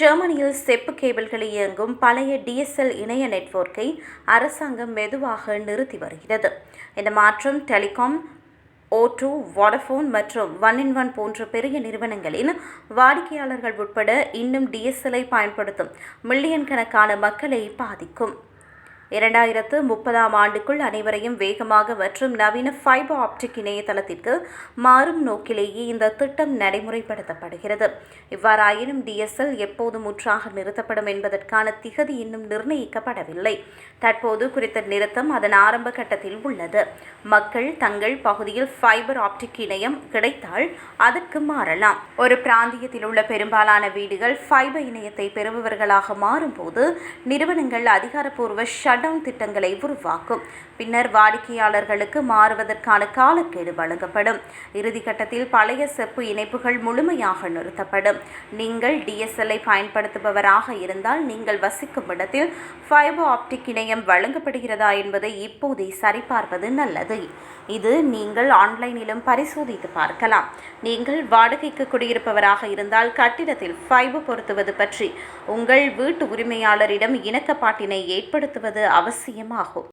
ஜெர்மனியில் செப்பு கேபிள்களை இயங்கும் பழைய டிஎஸ்எல் இணைய நெட்வொர்க்கை அரசாங்கம் மெதுவாக நிறுத்தி வருகிறது. இந்த மாற்றம் டெலிகாம் ஓ வோடஃபோன் மற்றும் ஒன் இன் ஒன் போன்ற பெரிய நிறுவனங்களின் வாடிக்கையாளர்கள் உட்பட இன்னும் டிஎஸ்எல்ஐ பயன்படுத்தும் மில்லியன் கணக்கான மக்களை பாதிக்கும். இரண்டாயிரத்து முப்பதாம் ஆண்டுக்குள் அனைவரையும் வேகமாக மற்றும் நவீன ஃபைபர் ஆப்டிக் இணையதளத்திற்கு மாறும் நோக்கிலேயே இந்த திட்டம் நடைமுறைப்படுத்தப்படுகிறது. இவ்வாறாயினும் டிஎஸ்எல் எப்போது முற்றாக நிறுத்தப்படும் என்பதற்கான திகதி இன்னும் நிர்ணயிக்கப்படவில்லை. தற்போது குறித்த நிறுத்தம் அதன் ஆரம்ப கட்டத்தில் உள்ளது. மக்கள் தங்கள் பகுதியில் ஃபைபர் ஆப்டிக் இணையம் கிடைத்தால் அதற்கு மாறலாம். ஒரு பிராந்தியத்தில் உள்ள பெரும்பாலான வீடுகள் ஃபைபர் இணையத்தை பெறுபவர்களாக மாறும்போது நிறுவனங்கள் அதிகாரப்பூர்வ ஷட் ஷட்டவுன் திட்டங்களை உருவாக்கும். பின்னர் வாடிக்கையாளர்களுக்கு மாறுவதற்கான காலக்கெடு வழங்கப்படும். இறுதிக்கட்டத்தில் பழைய செப்பு இணைப்புகள் முழுமையாக நிறுத்தப்படும். நீங்கள் டிஎஸ்எல்ஐ பயன்படுத்துபவராக இருந்தால் நீங்கள் வசிக்கும் இடத்தில் ஃபைபர் ஆப்டிக் இணையம் வழங்கப்படுகிறதா என்பதை இப்போதே சரிபார்ப்பது நல்லது. இது நீங்கள் ஆன்லைனிலும் பரிசோதித்து பார்க்கலாம். நீங்கள் வாடகைக்கு குடியிருப்பவராக இருந்தால் கட்டிடத்தில் ஃபைபர் பொருத்துவது பற்றி உங்கள் வீட்டு உரிமையாளரிடம் இணக்கப்பாட்டினை ஏற்படுத்துவது அவசியமாகும்.